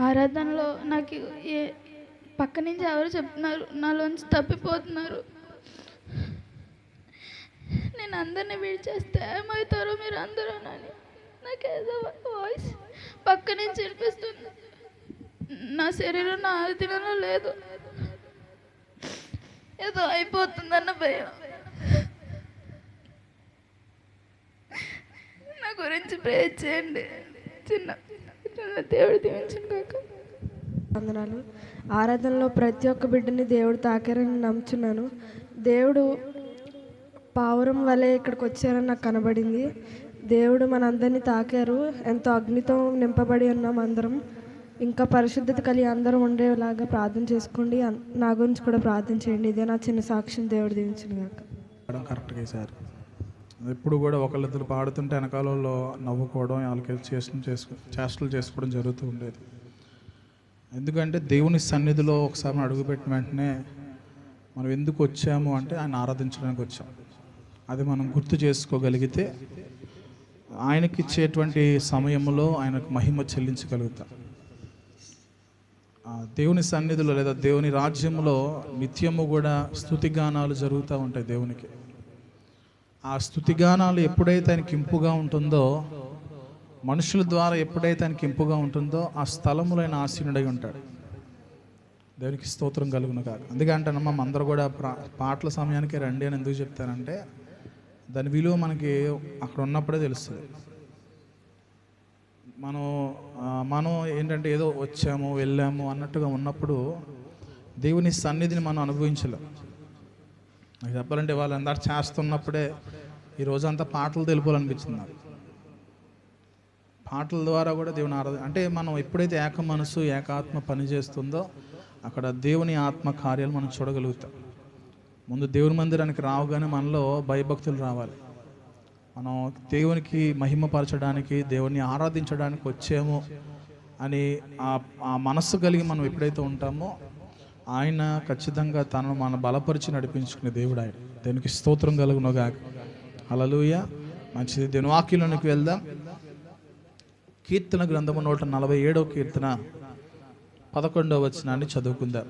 ఆరాధనలో నాకు ఏ పక్క నుంచి ఎవరు చెప్తున్నారు? నాలోంచి తప్పిపోతున్నారు. నేను అందరిని విడిచేస్తే ఏమవుతారో మీరు అందరూ అని నాకు ఏదో వాయిస్ పక్క నుంచి వినిపిస్తుంది. నా శరీరం నా ఆధీనంలో లేదు. ఏదో అయిపోతుందన్న భయం. నా గురించి ప్రే చేయండి. చిన్న దేవుడు దీవించను కాక వందనాలు. ఆరాధనలో ప్రతి ఒక్క బిడ్డని దేవుడు తాకారని నమ్ముచున్నాను. దేవుడు పావురం వలె ఇక్కడికి వచ్చారని నాకు కనబడింది. దేవుడు మనందరినీ తాకారు. ఎంతో అగ్నితో నింపబడి ఉన్నాం అందరం. ఇంకా పరిశుద్ధత కలిగి అందరం ఉండేలాగా ప్రార్థన చేసుకోండి. నా గురించి కూడా ప్రార్థన చేయండి. ఇదే నా చిన్న సాక్ష్యం. దేవుడు దీవించిన గాక. పాడడం కరెక్ట్గా సార్. ఎప్పుడు కూడా ఒకళ్ళిద్దరు పాడుతుంటే వెనకాలలో నవ్వుకోవడం వాళ్ళకి చేసిన చేసుకో చేష్టలు చేసుకోవడం జరుగుతూ ఉండేది. ఎందుకంటే దేవుని సన్నిధిలో ఒకసారి అడుగుపెట్టిన వెంటనే మనం ఎందుకు వచ్చాము అంటే ఆయన ఆరాధించడానికి వచ్చాం. అది మనం గుర్తు చేసుకోగలిగితే ఆయనకి ఇచ్చేటువంటి సమయంలో ఆయనకు మహిమ చెల్లించగలుగుతాం. దేవుని సన్నిధిలో లేదా దేవుని రాజ్యంలో నిత్యము కూడా స్థుతిగానాలు జరుగుతూ ఉంటాయి దేవునికి. ఆ స్థుతిగానాలు ఎప్పుడైతే ఆయనకి ఇంపుగా ఉంటుందో మనుషుల ద్వారా ఎప్పుడైతే ఆయనకి ఇంపుగా ఉంటుందో ఆ స్థలములో ఆయన ఆసీనుడై ఉంటాడు. దేవునికి స్తోత్రం కలుగును కాదు అందుకే అంటానమ్మా అందరూ కూడా పాటల సమయానికి రండి అని ఎందుకు చెప్తారంటే దాని విలువ మనకి అక్కడ ఉన్నప్పుడే తెలుస్తుంది. మనం మనం ఏంటంటే ఏదో వచ్చాము వెళ్ళాము అన్నట్టుగా ఉన్నప్పుడు దేవుని సన్నిధిని మనం అనుభవించలేం. నాకు చెప్పాలంటే వాళ్ళందరూ చేస్తున్నప్పుడే ఈ రోజంతా పాటలు తెలుపాలనిపించింది నాకు. పాటల ద్వారా కూడా దేవుని ఆరాధన అంటే మనం ఎప్పుడైతే ఏక మనసు ఏకాత్మ పనిచేస్తుందో అక్కడ దేవుని ఆత్మ కార్యాలు మనం చూడగలుగుతాం. ముందు దేవుని మందిరానికి రావుగానే మనలో భయభక్తులు రావాలి. మనం దేవునికి మహిమపరచడానికి దేవుని ఆరాధించడానికి వచ్చాము అని ఆ ఆ మనస్సు కలిగి మనం ఎప్పుడైతే ఉంటామో ఆయన ఖచ్చితంగా తనను మన బలపరిచి నడిపించుకునే దేవుడు ఆయన. దేవునికి స్తోత్రం కలుగునుగా అలలుయ మంచిది. దేవుని వెళ్దాం. కీర్తన గ్రంథము నూట నలభై ఏడవ కీర్తన పదకొండవ వచనాన్ని చదువుకుందాం.